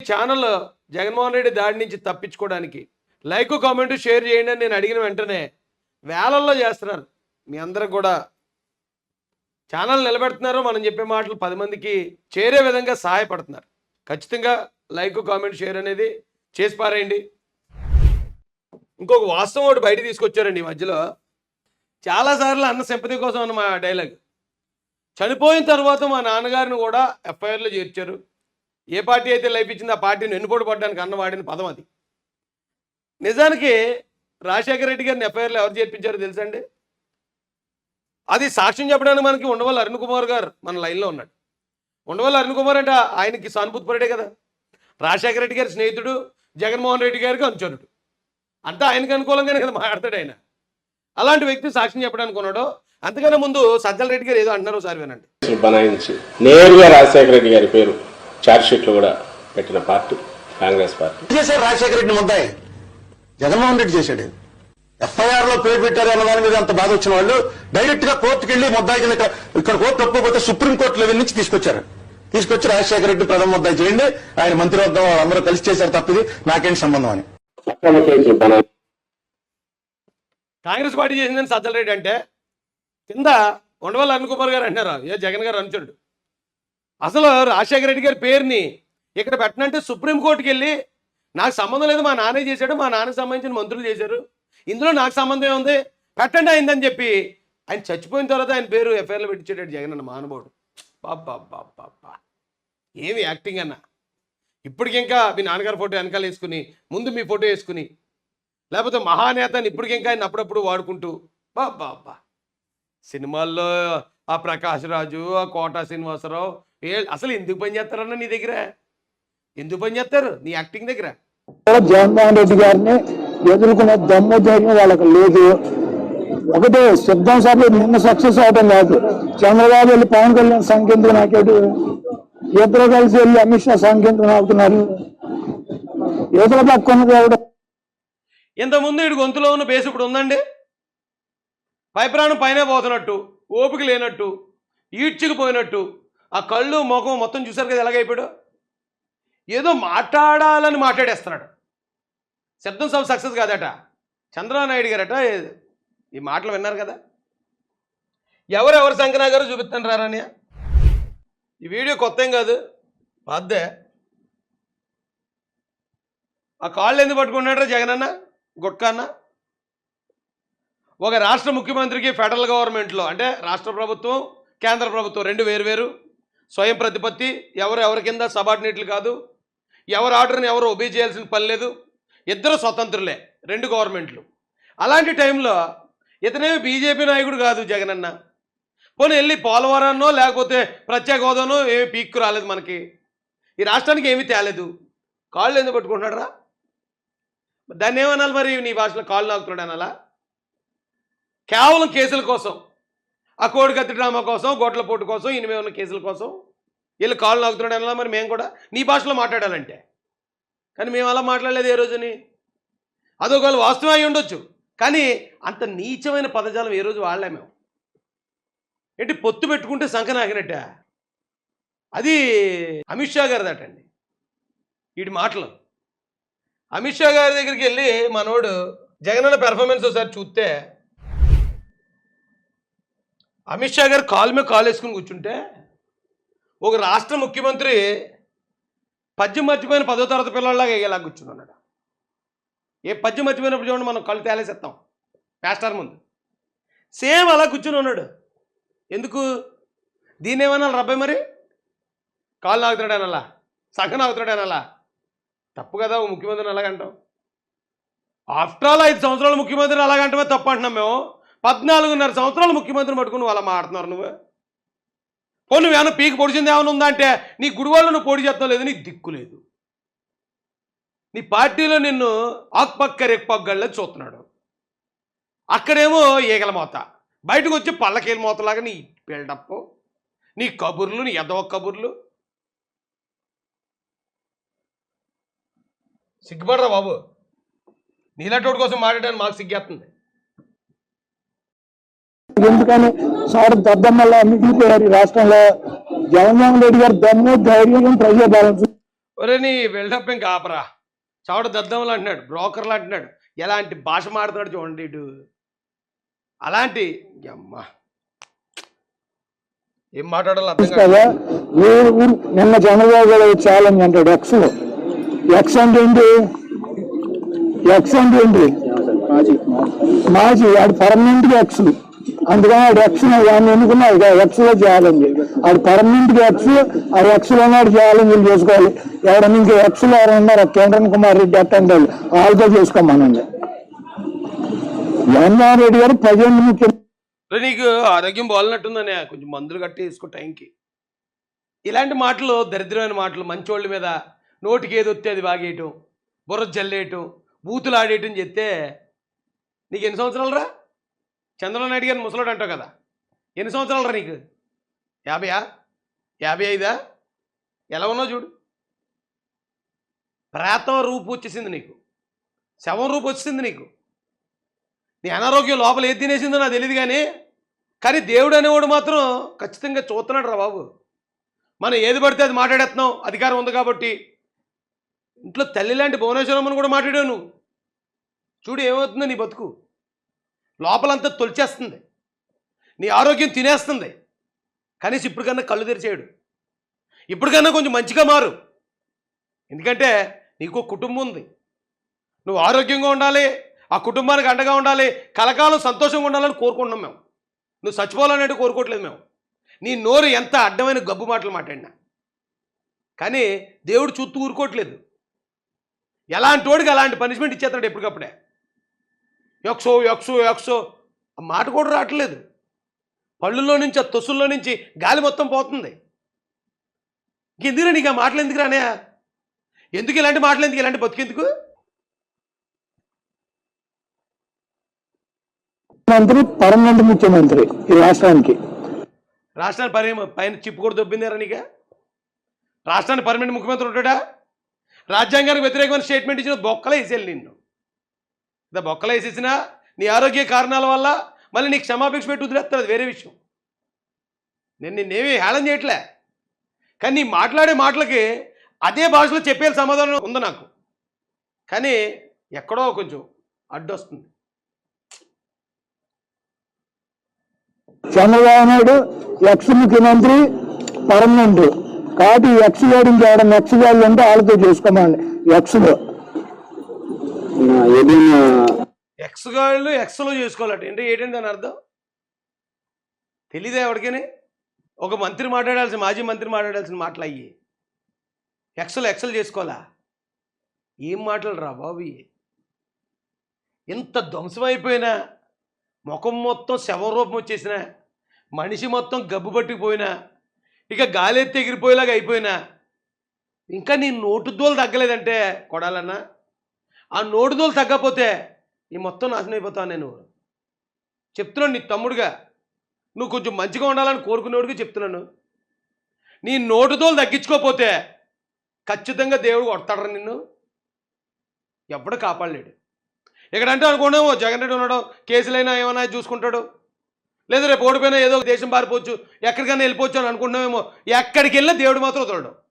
Channel Jaganmohan Reddy దాడి నుంచి తప్పించుకోవడానికి. లైక్ కామెంట్ షేర్ చేయండి అని నేను అడిగిన వెంటనే వేలల్లో చేస్తున్నారు. మీ అందరూ కూడా ఛానల్ నిలబెడుతున్నారు. మనం చెప్పే మాటలు పది మందికి చేరే విధంగా సహాయపడుతున్నారు. ఖచ్చితంగా లైక్ కామెంట్ షేర్ అనేది చేసి పారేయండి. ఇంకొక వాస్తవం ఒకటి బయట తీసుకొచ్చారండి ఈ మధ్యలో. చాలాసార్లు అన్న సింపతి కోసం అన్న మా డైలాగ్. చనిపోయిన తర్వాత మా నాన్నగారిని కూడా ఎఫ్ఐఆర్లో చేర్చారు. ఏ పార్టీ అయితే లైఫ్ ఆ పార్టీని ఎన్నుపోటు పడ్డానికి అన్నవాడిన పదం అది. నిజానికి రాజశేఖర రెడ్డి గారిని ఎఫ్ఐఆర్లో ఎవరు చేర్పించారో తెలుసండి? అది సాక్ష్యం చెప్పడానికి మనకి ఉండవల్లి అరుణ్ కుమార్ గారు మన లైన్లో ఉన్నాడు. ఉండవల్లి అరుణ్ కుమార్ అంటే ఆయనకి సానుభూతిపడే కదా. రాజశేఖర రెడ్డి గారి స్నేహితుడు జగన్మోహన్ రెడ్డి గారికి అనుచరుడు. అంతా ఆయనకు అనుకూలంగానే కదా మాట్లాడతాడు ఆయన. అలాంటి వ్యక్తి సాక్ష్యం చెప్పడానికి ఉన్నాడు అంతకన్నా ముందు సజ్జల రెడ్డి గారు ఏదో అంటున్నారు ఒకసారి వినండి. బనాయించి నేరుగా రాజశేఖర రెడ్డి గారి పేరు చార్జ్ షీట్లో కూడా పెట్టిన పార్టీ కాంగ్రెస్ పార్టీ చేశారు రాజశేఖర రెడ్డి ముద్దాయి జగన్మోహన్ రెడ్డి చేశాడు. ఎఫ్ఐఆర్లో పేరు పెట్టారు అన్న దాని మీద అంత బాధ వచ్చిన వాళ్ళు డైరెక్ట్గా కోర్టుకి వెళ్ళి ముద్దాయి కింద ఇక్కడ కోర్టు ఒప్పుకోకపోతే సుప్రీం కోర్టు లెవెల్ నుంచి తీసుకొచ్చారు. తీసుకొచ్చి రాజశేఖర రెడ్డి ప్రథమ ముద్దాయి చేయండి. ఆయన మంత్రివర్గం అందరూ కలిసి చేశారు తప్పిది. నాకేంటి సంబంధం అని. కాంగ్రెస్ పార్టీ చేసిందని సజ్జల రెడ్డి అంటే కింద ఉండవల్లి అరుణ్ కుమార్ గారు అంటున్నారు. ఏ జగన్ గారు అనుచరుడు. అసలు రాజశేఖర రెడ్డి గారి పేరుని ఇక్కడ పెట్టనంటే సుప్రీంకోర్టుకి వెళ్ళి నాకు సంబంధం లేదు మా నాన్నే చేశాడు మా నాన్నకి సంబంధించిన మంత్రులు చేశారు. ఇందులో నాకు సంబంధం ఏముంది? పెట్టండి అయిందని చెప్పి ఆయన చచ్చిపోయిన తర్వాత ఆయన పేరు ఎఫ్ఐఆర్లో పెట్టించాడు జగన్ అన్న మహానుభావుడు బాబా ఏమి యాక్టింగ్ అన్న? ఇప్పటికింకా మీ నాన్నగారి ఫోటో వెనకాల వేసుకుని ముందు మీ ఫోటో వేసుకుని లేకపోతే మహానేతని ఇప్పటికింకా ఆయన అప్పుడప్పుడు వాడుకుంటూ బాబ్బా సినిమాల్లో ఆ ప్రకాష్ రాజు ఆ కోట శ్రీనివాసరావు అసలు ఎందుకు పని చేస్తారన్న నీ దగ్గర? ఎందుకు పని చేస్తారు? నీ యాక్టింగ్ దగ్గర? జగన్మోహన్ రెడ్డి గారిని ఎదుర్కొనే దమ్ము ధైర్యం వాళ్ళకి లేదు. ఒకటే సిద్ధం సభలు నిన్న సక్సెస్ అవడం కాదు. చంద్రబాబు వెళ్ళి పవన్ కళ్యాణ్ సంఖ్యంతో నాకేడు? ఇద్దరు కలిసి వెళ్ళి అమిత్ షా సంఖ్యంతో నాకుతున్నారు? ఇతర పక్కన కూడా ఇంతకుముందు ఇటు గొంతులో ఉన్న బేస్ ఇప్పుడు ఉందండి? పైప్రాణం పైనే పోతున్నట్టు ఓపిక లేనట్టు ఈడ్చుకుపోయినట్టు ఆ కళ్ళు ముఖం మొత్తం చూసారు కదా ఎలాగైపోయాడు ఏదో మాట్లాడాలని మాట్లాడేస్తున్నాడు. శబ్దం సభ సక్సెస్ కాదట. చంద్రబాబు నాయుడు గారట ఈ మాటలు విన్నారు కదా? ఎవరెవరు సంకనాగారో చూపిస్తాను రారాని ఈ వీడియో కొత్త ఏం కాదు. అద్దే ఆ కాళ్ళు ఎందుకు పట్టుకున్నాడు జగనన్న గుట్కాన్న? ఒక రాష్ట్ర ముఖ్యమంత్రికి ఫెడరల్ గవర్నమెంట్లో అంటే రాష్ట్ర ప్రభుత్వం కేంద్ర ప్రభుత్వం రెండు వేరు వేరు. స్వయం ప్రతిపత్తి ఎవరు ఎవరి కింద సబార్డినేట్లు కాదు. ఎవరు ఆర్డర్ని ఎవరు ఒబే చేయాల్సిన పని లేదు. ఇద్దరు స్వతంత్రులే రెండు గవర్నమెంట్లు. అలాంటి టైంలో ఇతనేమి బీజేపీ నాయకుడు కాదు జగనన్న పోనీ వెళ్ళి పోలవరాన్నో లేకపోతే ప్రత్యేక హోదానో ఏమి పీక్కు రాలేదు మనకి. ఈ రాష్ట్రానికి ఏమీ తేలేదు. కాళ్ళు ఎందుకు పట్టుకుంటున్నాడు రా దాన్ని ఏమనాలి మరి నీ భాషలో కాళ్ళు నాకుతున్నాడు అనాలా? కేవలం కేసుల కోసం. ఆ కోడికత్తి డ్రామా కోసం గోట్ల పోటు కోసం ఇనిమే ఉన్న కేసుల కోసం వీళ్ళు కాళ్ళు నాకుతున్నాడు మరి మేము కూడా? నీ భాషలో మాట్లాడాలంటే. కానీ మేము అలా మాట్లాడలేదు ఏ రోజుని? అదొకవేళ వాస్తవం అయి ఉండొచ్చు. కానీ అంత నీచమైన పదజాలం ఏ రోజు వాడలే మేము. ఏంటి పొత్తు పెట్టుకుంటే సంఖ నాకినట్ట? అది అమిత్ షా గారిదటండి వీటి మాటలు. అమిత్ షా గారి దగ్గరికి వెళ్ళి మనోడు జగనన్న పెర్ఫార్మెన్స్ ఒకసారి చూస్తే అమిత్ షా గారు కాలు మీద కాలు వేసుకుని కూర్చుంటే ఒక రాష్ట్ర ముఖ్యమంత్రి పద్యం మర్చిపోయిన పదో తరగతి పిల్లల్లాగా ఇలా కూర్చున్నాడు ఏ పద్యం మర్చిపోయినప్పుడు చూడండి మనం కళ్ళు తేలేసేస్తాం ప్యాస్టర్ ముందు. సేమ్ అలా కూర్చుని ఉన్నాడు. ఎందుకు? దీన్ని ఏమన్నా రబ్బాయి మరి? కాళ్ళు నాగుతున్నాడు అలా సగం నాగుతున్నాడు అలా తప్పు కదా ఓ ముఖ్యమంత్రిని అలాగంటాం ఆఫ్టర్ ఆల్ ఐదు సంవత్సరాలు ముఖ్యమంత్రిని అలాగంటమే తప్పు అంటున్నాం మేము. పద్నాలుగున్నర సంవత్సరాలు ముఖ్యమంత్రిని పట్టుకుని నువ్వు అలా మాట్లాడుతున్నారు నువ్వు. పో నువ్వేమన్నా పీకి పొడిచింది ఏమైనా ఉందా అంటే నీ గుడివాళ్ళు నువ్వు పొడి చేస్తావు లేదు నీకు దిక్కు లేదు. నీ పార్టీలో నిన్ను ఆక్పక్క రెక్పగ్గళ్ళ చూస్తున్నాడు. అక్కడేమో ఈగల మోత. బయటకు వచ్చి పల్లకీల మోతలాగా నీ బిల్డప్ నీ కబుర్లు నీ ఎదవ కబుర్లు. సిగ్గుపడరా బాబు? నీలాంటి కోసం మాట్లాడడానికి మాకు సిగ్గేస్తుంది. ఎందుకని? సార్ దద్దమ్మల్లా మిగిలిపోయారు ఈ రాష్ట్రంలో. జగన్మోహన్ రెడ్డి గారు దమ్ము ధైర్యం ప్రజాపాలన ఒరే నీ బిల్డప్ ఇంకా ఆపరా. దద్దములు అంటున్నాడు బ్రోకర్లు అంటున్నాడు. ఎలాంటి భాష మాడుతున్నాడు చూడండి ఇటు. అలాంటి అమ్మా ఏం మాట్లాడాలో అర్థం కాదు. నిన్న చంద్రబాబు గారు ఛాలెంజ్ అంటాడు ఎక్స్ ఎక్స్ అంటే ఏంటి? ఎక్స్ అంటే ఏంటి? మాజీ. వాడు పర్మనెంట్గా ఎక్స్ అందుకని వాడు ఎక్స్ వాడిని ఎన్నుకున్నాడు ఎక్స్లో ఛాలెంజ్ ఆడు పర్మనెంట్గా ఆ ఎక్స్లో నాడు ఛాలెంజ్ చేసుకోవాలి. ఎవడన్నా ఇంకా ఎక్స్లో ఎవరైనా ఉన్నారు? కుమార్ రెడ్డి అట్టండి వాళ్ళు. వాళ్ళతో చేసుకోమనండి. జగన్మోహన్ రెడ్డి గారు ప్రజెంట్ ముఖ్యమంత్రి నీకు ఆరోగ్యం బాగున్నట్టుందనే. కొంచెం మందులు కట్టి వేసుకో టైంకి. ఇలాంటి మాటలు దరిద్రమైన మాటలు మంచోళ్ళ మీద నోటికి ఏది వస్తే అది వాగేయటం బుర్ర జల్లేయటం బూతులు ఆడేయటం చెప్తే నీకు ఎన్ని సంవత్సరాలు రా? చంద్రబాబు నాయుడు గారిని ముసలాడు అంటావు కదా. ఎన్ని సంవత్సరాలు రా నీకు? యాభైయా యాభై ఐదా? ఎలా ఉన్నావు చూడు. ప్రేతం రూపు వచ్చేసింది నీకు. శవం రూపు వచ్చింది నీకు. నీ అనారోగ్యం లోపల ఏది తినేసిందో నాకు తెలియదు కానీ కానీ దేవుడు అనేవాడు మాత్రం ఖచ్చితంగా చూస్తున్నాడు రా బాబు. మనం ఏది పడితే అది మాట్లాడేస్తున్నాం అధికారం ఉంది కాబట్టి. ఇంట్లో తల్లి లాంటి భువనేశ్వరమ్మని కూడా మాట్లాడావు నువ్వు. చూడు ఏమవుతుందో నీ బతుకు. లోపలంతా తొలిచేస్తుంది. నీ ఆరోగ్యం తినేస్తుంది. కనీసం ఇప్పటికన్నా కళ్ళు తెరిచేయడు. ఇప్పటికన్నా కొంచెం మంచిగా మారు. ఎందుకంటే నీకు ఒక కుటుంబం ఉంది. నువ్వు ఆరోగ్యంగా ఉండాలి ఆ కుటుంబానికి అండగా ఉండాలి కలకాలం సంతోషంగా ఉండాలని కోరుకుంటున్నాం మేము. నువ్వు చచ్చిపోవాలనేది కోరుకోవట్లేదు మేము. నీ నోరు ఎంత అడ్డమైన గబ్బు మాటలు మాట్లాడినా కానీ దేవుడు చూస్తూ ఊరుకోవట్లేదు. ఎలాంటి వాడికి అలాంటి పనిష్మెంట్ ఇచ్చేస్తాడు ఎప్పటికప్పుడే. యక్సో యక్సో యక్సో ఆ మాట కూడా రావట్లేదు. పళ్ళుల్లో నుంచి ఆ తొసుల్లో నుంచి గాలి మొత్తం పోతుంది. ఇంకెందుకు నీకు ఆ మాటలు ఎందుకు రానే? ఎందుకు ఇలాంటి మాటలు ఎందుకు ఇలాంటి బతుకెందుకు మంత్రి పర్మనెంట్ ముఖ్యమంత్రి ఈ రాష్ట్రానికి. రాష్ట్రాన్ని పరి పైన చిప్పు కూడా దొబ్బిందారా నీక? రాష్ట్రానికి పర్మనెంట్ ముఖ్యమంత్రి ఉంటాడా? రాజ్యాంగానికి వ్యతిరేకమైన స్టేట్మెంట్ ఇచ్చిన బొక్కలే వేసేయాలి నిన్ను. ఇదా బొక్కలు వేసేసినా నీ ఆరోగ్య కారణాల వల్ల మళ్ళీ నీకు క్షమాపేక్ష పెట్టి వదిలేస్తారు అది వేరే విషయం. నేను నిన్నేమీ హేళన చేయట్లే. కానీ నీ మాట్లాడే మాటలకి అదే భాషలో చెప్పే సమాధానం ఉంది నాకు? కానీ ఎక్కడో కొంచెం అడ్డొస్తుంది. చంద్రబాబు నాయుడు ఎక్స్ ముఖ్యమంత్రి పర్మనెంట్. కాబట్టి ఎక్స్ గారు ఇంకేడం ఎక్స్ వాళ్ళు ఉంటే వాళ్ళతో చేసుకోమండి. ఎక్స్లో ఏదైనా ఎక్స్ గాళ్ళు ఎక్స్లో చేసుకోవాలట. అంటే ఏంటంటే దాని అర్థం? తెలీదే ఎవరికని? ఒక మంత్రి మాట్లాడాల్సిన మాజీ మంత్రి మాట్లాడాల్సిన మాటలు అయ్యి. ఎక్సలు ఎక్సలు చేసుకోవాలా? ఏం మాటలు రా బాబు ఎంత ఇంత ధ్వంసమైపోయినా ముఖం మొత్తం శవరూపం వచ్చేసిన మనిషి మొత్తం గబ్బు పట్టుకుపోయినా ఇక గాలి ఎత్తి ఎగిరిపోయేలాగా అయిపోయినా ఇంకా నీ నోటు దోలు తగ్గలేదంటే కొడాలన్నా? ఆ నోటిదోలు తగ్గపోతే ఈ మొత్తం నాశనం అయిపోతావు నేను. చెప్తున్నాను నీ తమ్ముడుగా. నువ్వు కొంచెం మంచిగా ఉండాలని కోరుకునేవాడికి చెప్తున్నాను. నీ నోటుదోలు తగ్గించుకోపోతే ఖచ్చితంగా దేవుడు కొడతాడు నిన్ను. ఎప్పుడు కాపాడలేడు. ఎక్కడంటే అనుకోండేమో జగన్ రెడ్డి ఉన్నాడు కేసులైనా ఏమైనా చూసుకుంటాడు. లేదా రేపు ఓడిపోయినా ఏదో ఒక దేశం పారిపోవచ్చు ఎక్కడికైనా వెళ్ళిపోవచ్చు అని అనుకుంటున్నామేమో ఎక్కడికి వెళ్ళినా దేవుడు మాత్రం వదలడు.